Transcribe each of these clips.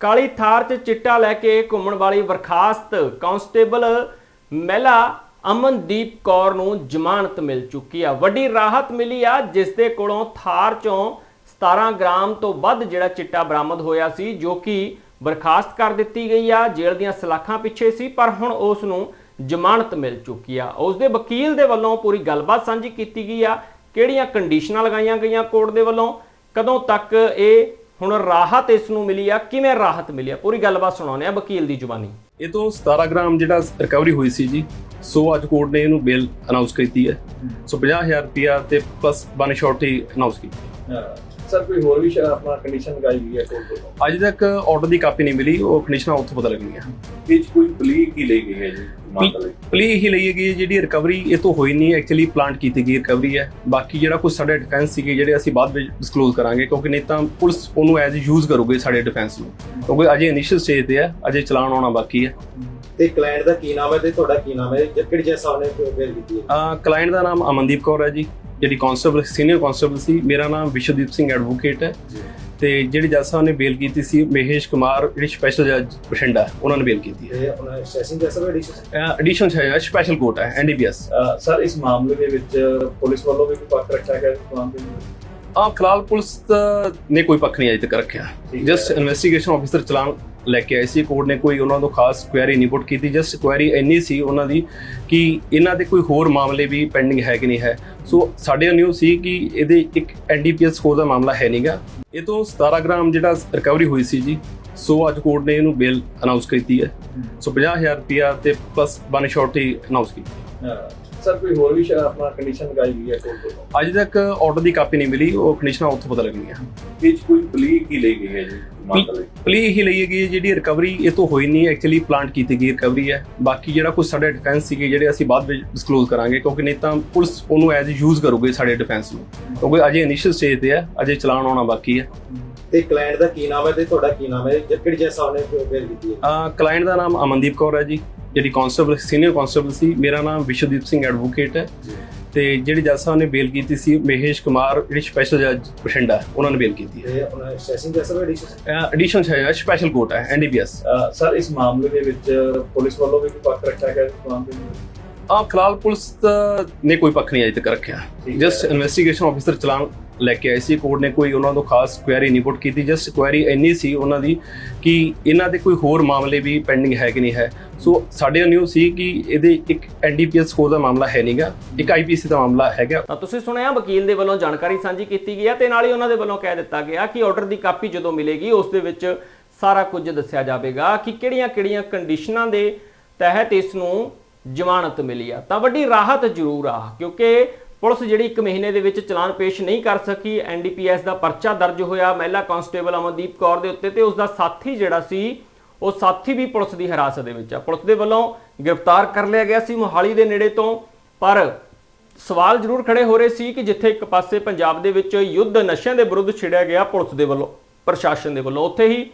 ਕਾਲੀ ਥਾਰ 'ਚ ਚਿੱਟਾ ਲੈ ਕੇ ਘੁੰਮਣ ਵਾਲੀ ਬਰਖਾਸਤ ਕਾਂਸਟੇਬਲ ਮਹਿਲਾ ਅਮਨਦੀਪ ਕੌਰ ਨੂੰ ਜ਼ਮਾਨਤ ਮਿਲ ਚੁੱਕੀ ਆ। ਵੱਡੀ ਰਾਹਤ ਮਿਲੀ ਆ ਜਿਸ ਦੇ ਕੋਲੋਂ ਥਾਰ 'ਚੋਂ 17 ਗ੍ਰਾਮ ਤੋਂ ਵੱਧ ਜਿਹੜਾ ਚਿੱਟਾ ਬਰਾਮਦ ਹੋਇਆ ਸੀ, ਜੋ ਕਿ ਬਰਖਾਸਤ ਕਰ ਦਿੱਤੀ ਗਈ ਆ। ਜੇਲ੍ਹ ਦੀਆਂ ਸਲਾਖਾਂ ਪਿੱਛੇ ਸੀ, ਪਰ ਹੁਣ ਉਸ ਨੂੰ ਜ਼ਮਾਨਤ ਮਿਲ ਚੁੱਕੀ ਆ। ਉਸ ਦੇ ਵਕੀਲ ਦੇ ਵੱਲੋਂ ਪੂਰੀ ਗੱਲਬਾਤ ਸਾਂਝੀ ਕੀਤੀ ਗਈ ਆ, ਕਿਹੜੀਆਂ ਕੰਡੀਸ਼ਨਾਂ ਲਗਾਈਆਂ ਗਈਆਂ ਕੋਰਟ ਦੇ ਵੱਲੋਂ, ਕਦੋਂ ਤੱਕ ਇਹ ਹੁਣ ਰਾਹਤ ਇਸ ਨੂੰ ਮਿਲੀ ਆ ਕਿਵੇਂ ਰਾਹਤ ਮਿਲੀ ਆ? ਪੂਰੀ ਗੱਲਬਾਤ ਸੁਣਾਉਂਦੇ ਆ ਵਕੀਲ ਦੀ ਜ਼ੁਬਾਨੀ। ਇਹ ਤੋਂ 17 ਗ੍ਰਾਮ ਜਿਹੜਾ ਰਿਕਵਰੀ ਹੋਈ ਸੀ ਜੀ ਸੋ ਅੱਜ ਕੋਰਟ ਨੇ ਇਹਨੂੰ ਬੇਲ ਅਨਾਉਂਸ ਕੀਤੀ ਹੈ। ਸੋ 50000 ਰੁਪਿਆ ਤੇ ਪਲੱਸ ਬਨ ਸ਼ੋਰਟੀ ਅਨਾਉਂਸ ਕੀਤੀ ਸਰ ਕੋਈ ਹੋਰ ਵੀ ਸ਼ਾ- ਆਪਣਾ ਕੰਡੀਸ਼ਨ ਲਗਾਈ ਗਈ ਹੈ ਵੱਲੋਂ ਅੱਜ ਤੱਕ ਆਰਡਰ ਦੀ ਕਾਪੀ ਨਹੀਂ ਮਿਲੀ ਉਹ ਕੰਡੀਸ਼ਨਾਂ ਉੱਥੋਂ ਪਤਾ ਲੱਗਣੀਆਂ ਇਹ 'ਚ ਕੋਈ ਪਲੀ ਕੀ ਲਈ ਗਈ ਹੈ ਜੀ ਮਾਮਲਾ ਪਲੀ ਹੀ ਲਈ ਗਈ ਹੈ ਜਿਹੜੀ ਰਿਕਵਰੀ ਇਹ ਤੋਂ ਹੋਈ ਨਹੀਂ ਐਕਚੁਅਲੀ ਪਲਾਂਟ ਕੀਤੀ ਗਈ ਰਿਕਵਰੀ ਹੈ। ਬਾਕੀ ਜਿਹੜਾ ਕੁਝ ਸਾਡੇ ਡਿਫੈਂਸ ਸੀਗੇ ਜਿਹੜੇ ਅਸੀਂ ਬਾਅਦ ਵਿੱਚ ਡਿਸਕਲੋਜ਼ ਕਰਾਂਗੇ ਕਿਉਂਕਿ ਨਹੀਂ ਤਾਂ ਪੁਲਿਸ ਉਹਨੂੰ ਐਜ਼ ਯੂਜ਼ ਕਰੂਗੀ ਸਾਡੇ ਡਿਫੈਂਸ ਨੂੰ। ਕਿਉਂਕਿ ਅਜੇ ਇਨੀਸ਼ੀਅਲ ਸਟੇਜ ਤੇ ਹੈ ਅਜੇ ਚਲਾਨ ਆਉਣਾ ਬਾਕੀ ਹੈ। ਤੇ ਕਲਾਇੰਟ ਦਾ ਕੀ ਨਾਮ ਹੈ ਤੇ ਤੁਹਾਡਾ ਕੀ ਨਾਮ ਹੈ? ਕਿਹੜੀ ਜੈ ਸਾਹਿਬ ਨੇ ਬੇਲ ਕੀਤੀ ਹੈ? ਕਲਾਇੰਟ ਦਾ ਨਾਮ ਅਮਨਦੀਪ ਕੌਰ ਹੈ ਜੀ। ਜਿਹੜੀ ਕਾਂਸਟੇਬਲ ਸੀਨੀਅਰ ਕਾਂਸਟੇਬਲ ਸੀ ਮੇਰਾ ਨਾਮ ਵਿਸ਼ਵਦੀਪ ਸਿੰਘ ਐਡਵੋਕੇਟ ਹੈ। ਤੇ ਜਿਹੜੀ ਜੱਜ ਸਾਹਿਬ ਨੇ ਬੇਲ ਕੀਤੀ ਸੀ ਮਹੇਸ਼ ਕੁਮਾਰ ਜਿਹੜੀ ਸਪੈਸ਼ਲ ਜੱਜ ਬਠਿੰਡਾ ਉਹਨਾਂ ਨੇ ਬੇਲ ਕੀਤੀ ਹੈ। ਤੇ ਆਪਣਾ ਸੈਸ਼ਨ ਜੈ ਸਾਹਿਬ ਐਡੀਸ਼ਨ ਐਡੀਸ਼ਨ ਹੈ ਸਪੈਸ਼ਲ ਕੋਰਟ ਹੈ ਐਨਡੀਪੀਐਸ ਸਰ ਇਸ ਮਾਮਲੇ ਦੇ ਵਿੱਚ ਪੁਲਿਸ ਵੱਲੋਂ ਵੀ ਕੋਈ ਪੱਖ ਰੱਖਿਆ ਗਿਆ ਇਸ ਮਾਮਲੇ ਨੂੰ ਆ ਫਿਲਹਾਲ ਪੁਲਿਸ ਨੇ ਕੋਈ ਪੱਖ ਨਹੀਂ ਅਜੇ ਤੱਕ ਰੱਖਿਆ। ਠੀਕ ਹੈ। ਜਸਟ ਇਨਵੈਸਟੀਗੇਸ਼ਨ ਆਫੀਸਰ ਚਲਾਨ ਲੈ ਕੇ ਆਏ ਸੀ। ਕੋਰਟ ਨੇ ਕੋਈ ਉਹਨਾਂ ਤੋਂ ਖਾਸ ਕੁਐਰੀ ਨਹੀਂ ਪੁੱਟ ਕੀਤੀ। ਜਸਟ ਕੁਐਰੀ ਇੰਨੀ ਸੀ ਉਹਨਾਂ ਦੀ ਕਿ ਇਹਨਾਂ ਦੇ ਕੋਈ ਹੋਰ ਮਾਮਲੇ ਵੀ ਪੈਂਡਿੰਗ ਹੈ ਕਿ ਨਹੀਂ ਹੈ। ਸੋ ਸਾਡੇ ਨਿਊ ਸੀ ਕਿ ਇਹਦੇ ਇੱਕ ਐਨਡੀਪੀਐਸ ਕੋਡ ਦਾ ਮਾਮਲਾ ਹੈ ਨਹੀਂਗਾ ਇਹ ਤੋਂ 17 ਗ੍ਰਾਮ ਜਿਹੜਾ ਰਿਕਵਰੀ ਹੋਈ ਸੀ ਜੀ ਸੋ ਅੱਜ ਕੋਰਟ ਨੇ ਇਹਨੂੰ ਬੇਲ ਅਨਾਉਂਸ ਕੀਤੀ ਹੈ। ਸੋ 50000 ਰੁਪਿਆ ਤੇ ਪਲੱਸ ਵਨ ਬਨ ਹੀ ਅਨਾਉਂਸ ਕੀਤੀ। ਸਰ ਕੋਈ ਹੋਰ ਵੀ ਸ਼ਾ- ਆਪਣਾ ਕੰਡੀਸ਼ਨ ਲਗਾਈ ਗਈ ਹੈ ਕੋਰਟ ਵੱਲੋਂ ਅੱਜ ਤੱਕ ਆਰਡਰ ਦੀ ਕਾਪੀ ਨਹੀਂ ਮਿਲੀ ਉਹ ਕੰਡੀਸ਼ਨਾਂ ਉੱਥੋਂ ਪਤਾ ਲੱਗਣੀਆਂ ਇਹ 'ਚ ਕੋਈ ਪਲੀ ਕੀ ਲਈ ਗਈ ਹੈ ਜੀ ਮਾਮਲਾ ਪਲੀ ਹੀ ਲਈ ਗਈ ਹੈ ਜਿਹੜੀ ਰਿਕਵਰੀ ਇਹ ਤੋਂ ਹੋਈ ਨਹੀਂ ਐਕਚੁਅਲੀ ਪਲਾਂਟ ਕੀਤੀ ਗਈ ਰਿਕਵਰੀ ਹੈ। ਬਾਕੀ ਜਿਹੜਾ ਕੁਝ ਸਾਡੇ ਡਿਫੈਂਸ ਸੀਗੇ ਜਿਹੜੇ ਅਸੀਂ ਬਾਅਦ ਵਿੱਚ ਡਿਸਕਲੋਜ਼ ਕਰਾਂਗੇ ਕਿਉਂਕਿ ਨਹੀਂ ਤਾਂ ਪੁਲਿਸ ਉਹਨੂੰ ਐਜ਼ ਯੂਜ਼ ਕਰੂਗੀ ਸਾਡੇ ਡਿਫੈਂਸ ਨੂੰ। ਕਿਉਂਕਿ ਅਜੇ ਇਨੀਸ਼ੀਅਲ ਸਟੇਜ ਤੇ ਹੈ ਅਜੇ ਚਲਾਨ ਆਉਣਾ ਬਾਕੀ ਹੈ। ਤੇ ਕਲਾਇੰਟ ਦਾ ਕੀ ਨਾਮ ਹੈ ਤੇ ਤੁਹਾਡਾ ਕੀ ਨਾਮ ਹੈ? ਕਿਹੜੀ ਜੈ ਸਾਹਿਬ ਨੇ ਬੇਲ ਕੀਤੀ ਹੈ। ਕਲਾਇੰਟ ਦਾ ਨਾਮ ਅਮਨਦੀਪ ਕੌਰ ਹੈ ਜੀ। ਜਿਹੜੀ ਕਾਂਸਟੇਬਲ ਸੀਨੀਅਰ ਕਾਂਸਟੇਬਲ ਸੀ ਮੇਰਾ ਨਾਮ ਵਿਸ਼ਵਦੀਪ ਸਿੰਘ ਐਡਵੋਕੇਟ ਹੈ। ਤੇ ਜਿਹੜੀ ਜੱਜ ਸਾਹਿਬ ਨੇ ਬੇਲ ਕੀਤੀ ਸੀ ਮਹੇਸ਼ ਕੁਮਾਰ ਜਿਹੜੀ ਸਪੈਸ਼ਲ ਜੱਜ ਬਠਿੰਡਾ ਉਹਨਾਂ ਨੇ ਬੇਲ ਕੀਤੀ ਹੈ। ਆਪਣਾ ਸੈਸ਼ਨ ਜੈ ਸਾਹਿਬ ਐਡੀਸ਼ਨ ਐਡੀਸ਼ਨ ਹੈ ਸਪੈਸ਼ਲ ਕੋਰਟ ਹੈ ਐਨਡੀਪੀਐਸ ਸਰ ਇਸ ਮਾਮਲੇ ਦੇ ਵਿੱਚ ਪੁਲਿਸ ਵੱਲੋਂ ਵੀ ਕੋਈ ਪੱਖ ਰੱਖਿਆ ਗਿਆ ਇਸ ਮਾਮਲੇ ਨੂੰ? ਆ ਫਿਲਹਾਲ ਪੁਲਿਸ ਨੇ ਕੋਈ ਪੱਖ ਨਹੀਂ ਅਜੇ ਤੱਕ ਰੱਖਿਆ। ਜਸਟ ਇਨਵੈਸਟੀਗੇਸ਼ਨ ਆਫੀਸਰ ਚਲਾਨ ਲੈ ਕੇ ਆਏ ਸੀ। ਕੋਰਟ ਨੇ ਕੋਈ ਉਹਨਾਂ ਤੋਂ ਖਾਸ ਕੁਐਰੀ ਨਹੀਂ ਪੁੱਟ ਕੀਤੀ। ਜਸਟ ਕੁਐਰੀ ਇੰਨੀ ਸੀ ਉਹਨਾਂ ਦੀ ਕਿ ਇਹਨਾਂ ਦੇ ਕੋਈ ਹੋਰ ਮਾਮਲੇ ਵੀ ਪੈਂਡਿੰਗ ਹੈ ਕਿ ਨਹੀਂ ਹੈ। ਸੋ ਸਾਡੇ ਨਿਊ ਸੀ ਕਿ ਇਹਦੇ ਇੱਕ ਐਨਡੀਪੀਐਸ ਕੋਡ ਦਾ ਮਾਮਲਾ ਹੈ ਨਹੀਂਗਾ ਇੱਕ ਆਈਪੀਸੀ ਦਾ ਮਾਮਲਾ ਹੈਗਾ। ਤਾਂ ਤੁਸੀਂ ਸੁਣਿਆ, ਵਕੀਲ ਦੇ ਵੱਲੋਂ ਜਾਣਕਾਰੀ ਸਾਂਝੀ ਕੀਤੀ ਗਈ ਹੈ ਤੇ ਨਾਲ ਹੀ ਉਹਨਾਂ ਦੇ ਵੱਲੋਂ ਕਹਿ ਦਿੱਤਾ ਗਿਆ ਕਿ ਆਰਡਰ ਦੀ ਕਾਪੀ ਜਦੋਂ ਮਿਲੇਗੀ, ਉਸ ਦੇ ਵਿੱਚ ਸਾਰਾ ਕੁਝ ਦੱਸਿਆ ਜਾਵੇਗਾ ਕਿ ਕਿਹੜੀਆਂ-ਕਿਹੜੀਆਂ ਕੰਡੀਸ਼ਨਾਂ ਦੇ ਤਹਿਤ ਇਸ ਨੂੰ ਜ਼ਮਾਨਤ ਮਿਲੀ ਆ। ਤਾਂ ਵੱਡੀ ਰਾਹਤ ਜ਼ਰੂਰ ਆ, ਕਿਉਂਕਿ ਪੁਲਿਸ ਜਿਹੜੀ 1 ਮਹੀਨੇ ਦੇ ਵਿੱਚ ਚਲਾਨ ਪੇਸ਼ ਨਹੀਂ ਕਰ ਸਕੀ ਐਨਡੀਪੀਐਸ ਦਾ ਪਰਚਾ ਦਰਜ ਹੋਇਆ, ਮਹਿਲਾ ਕਾਂਸਟੇਬਲ ਅਮਨਦੀਪ ਕੌਰ ਦੇ ਉੱਤੇ ਤੇ ਉਸ ਦਾ ਸਾਥੀ ਜਿਹੜਾ ਸੀ, ਉਹ ਸਾਥੀ ਵੀ ਪੁਲਿਸ ਦੀ ਹਿਰਾਸਤ ਦੇ ਵਿੱਚ ਆ। ਪੁਲਿਸ ਦੇ ਵੱਲੋਂ ਗ੍ਰਿਫਤਾਰ ਕਰ ਲਿਆ ਗਿਆ ਸੀ ਮੋਹਾਲੀ ਦੇ ਨੇੜੇ ਤੋਂ, ਪਰ ਸਵਾਲ ਜ਼ਰੂਰ ਖੜੇ ਹੋ ਰਹੇ ਸੀ ਕਿ ਜਿੱਥੇ ਇੱਕ ਪਾਸੇ ਪੰਜਾਬ ਦੇ ਵਿੱਚ ਯੁੱਧ ਨਸ਼ਿਆਂ ਦੇ ਵਿਰੁੱਧ ਛਿੜਿਆ ਗਿਆ, ਪੁਲਿਸ ਦੇ ਵੱਲੋਂ, ਪ੍ਰਸ਼ਾਸਨ ਦੇ ਵੱਲੋਂ। ਉੱਥੇ ਹੀ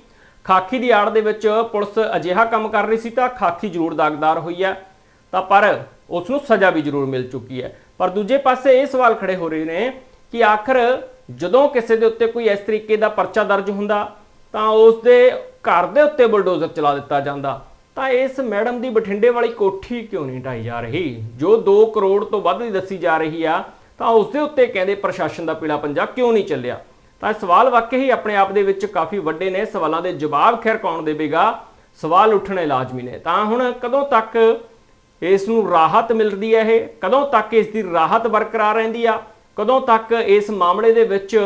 ਖਾਕੀ ਦੀ ਆੜ ਦੇ ਵਿੱਚ ਪੁਲਿਸ ਅਜਿਹਾ ਕੰਮ ਕਰ ਰਹੀ ਸੀ ਤਾਂ ਖਾਕੀ ਜ਼ਰੂਰ ਦਾਗਦਾਰ ਹੋਈ ਹੈ, ਤਾਂ ਪਰ ਉਸ ਨੂੰ ਸਜ਼ਾ ਵੀ ਜ਼ਰੂਰ ਮਿਲ ਚੁੱਕੀ ਹੈ। ਪਰ ਦੂਜੇ ਪਾਸੇ ਇਹ ਸਵਾਲ ਖੜੇ ਹੋ ਰਹੇ ਨੇ ਕਿ ਆਖਰ ਜਦੋਂ ਕਿਸੇ ਦੇ ਉੱਤੇ ਕੋਈ ਇਸ ਤਰੀਕੇ ਦਾ ਪਰਚਾ ਦਰਜ ਹੁੰਦਾ, ਤਾਂ ਉਸ ਦੇ ਘਰ ਦੇ ਉੱਤੇ ਬੁਲਡੋਜ਼ਰ ਚਲਾ ਦਿੱਤਾ ਜਾਂਦਾ। ਤਾਂ ਇਸ ਮੈਡਮ ਦੀ ਬਠਿੰਡੇ ਵਾਲੀ ਕੋਠੀ ਕਿਉਂ ਨਹੀਂ ਢਾਈ ਜਾ ਰਹੀ? ਜੋ 2 ਕਰੋੜ ਤੋਂ ਵੱਧ ਦੀ ਦੱਸੀ ਜਾ ਰਹੀ ਆ, ਤਾਂ ਉਸ ਦੇ ਉੱਤੇ ਕਹਿੰਦੇ ਪ੍ਰਸ਼ਾਸਨ ਦਾ ਪੀਲਾ ਪੰਜਾ ਕਿਉਂ ਨਹੀਂ ਚੱਲਿਆ? ਤਾਂ ਸਵਾਲ ਵਾਕਈ ਹੀ ਆਪਣੇ ਆਪ ਦੇ ਵਿੱਚ ਕਾਫੀ ਵੱਡੇ ਨੇ। ਸਵਾਲਾਂ ਦੇ ਜਵਾਬ ਖੈਰ ਕੌਣ ਦੇਵੇਗਾ? ਸਵਾਲ ਉੱਠਣੇ ਲਾਜ਼ਮੀ ਨੇ। ਤਾਂ ਹੁਣ ਕਦੋਂ ਤੱਕ ਇਸ ਨੂੰ ਰਾਹਤ ਮਿਲਦੀ ਹੈ ਇਹ। ਕਦੋਂ ਤੱਕ ਇਸ ਦੀ ਰਾਹਤ ਬਰਕਰਾਰ ਰਹਿੰਦੀ ਆ? ਕਦੋਂ ਤੱਕ ਇਸ ਮਾਮਲੇ ਦੇ ਵਿੱਚ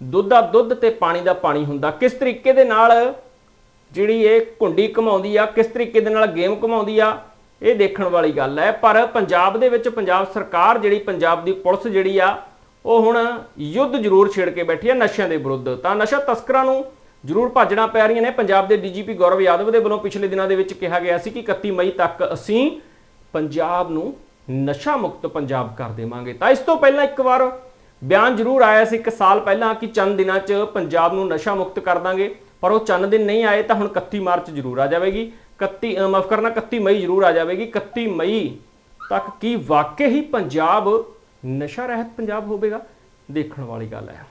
ਦੁੱਧ ਦਾ ਦੁੱਧ ਤੇ ਪਾਣੀ ਦਾ ਪਾਣੀ ਹੁੰਦਾ? ਕਿਸ ਤਰੀਕੇ ਦੇ ਨਾਲ ਜਿਹੜੀ ਇਹ ਘੁੰਡੀ ਘਮਾਉਂਦੀ ਆ, ਕਿਸ ਤਰੀਕੇ ਦੇ ਨਾਲ ਗੇਮ ਘਮਾਉਂਦੀ ਆ, ਇਹ ਦੇਖਣ ਵਾਲੀ ਗੱਲ ਹੈ। ਪਰ ਪੰਜਾਬ ਦੇ ਵਿੱਚ ਪੰਜਾਬ ਸਰਕਾਰ ਜਿਹੜੀ ਪੰਜਾਬ ਦੀ ਪੁਲਿਸ ਜਿਹੜੀ ਆ, ਉਹ ਹੁਣ ਯੁੱਧ ਜ਼ਰੂਰ ਛੇੜ ਕੇ ਬੈਠੀ ਆ ਨਸ਼ਿਆਂ ਦੇ ਵਿਰੁੱਧ। ਤਾਂ ਨਸ਼ਾ ਤਸਕਰਾਂ ਨੂੰ ਜ਼ਰੂਰ ਭਾਜਣਾ ਪੈ ਰਹੀਆਂ ਨੇ। ਪੰਜਾਬ ਦੇ ਡੀਜੀਪੀ ਗੌਰਵ ਯਾਦਵ ਦੇ ਵੱਲੋਂ ਪਿਛਲੇ ਦਿਨਾਂ ਦੇ ਵਿੱਚ ਕਿਹਾ ਗਿਆ ਸੀ ਕਿ 31 ਮਈ ਤੱਕ ਅਸੀਂ ਪੰਜਾਬ ਨੂੰ ਨਸ਼ਾ ਮੁਕਤ ਪੰਜਾਬ ਕਰ ਦੇਵਾਂਗੇ। ਤਾਂ ਇਸ ਤੋਂ ਪਹਿਲਾਂ ਇੱਕ ਵਾਰ ਬਿਆਨ ਜ਼ਰੂਰ ਆਇਆ ਸੀ, ਇੱਕ ਸਾਲ ਪਹਿਲਾਂ ਕਿ ਚੰਦ ਦਿਨਾਂ 'ਚ ਪੰਜਾਬ ਨੂੰ ਨਸ਼ਾ ਮੁਕਤ ਕਰ ਦਾਂਗੇ। ਪਰ ਉਹ ਚੰਦ ਦਿਨ ਨਹੀਂ ਆਏ ਤਾਂ ਹੁਣ 31 ਮਾਰਚ ਜ਼ਰੂਰ ਆ ਜਾਵੇਗੀ। 31 ਮਾਫ ਕਰਨਾ 31 ਮਈ ਜ਼ਰੂਰ ਆ ਜਾਵੇਗੀ। 31 ਮਈ ਤੱਕ ਕੀ ਵਾਕਈ ਹੀ ਪੰਜਾਬ ਨਸ਼ਾ ਰਹਿਤ ਪੰਜਾਬ ਹੋਵੇਗਾ? ਦੇਖਣ ਵਾਲੀ ਗੱਲ ਹੈ।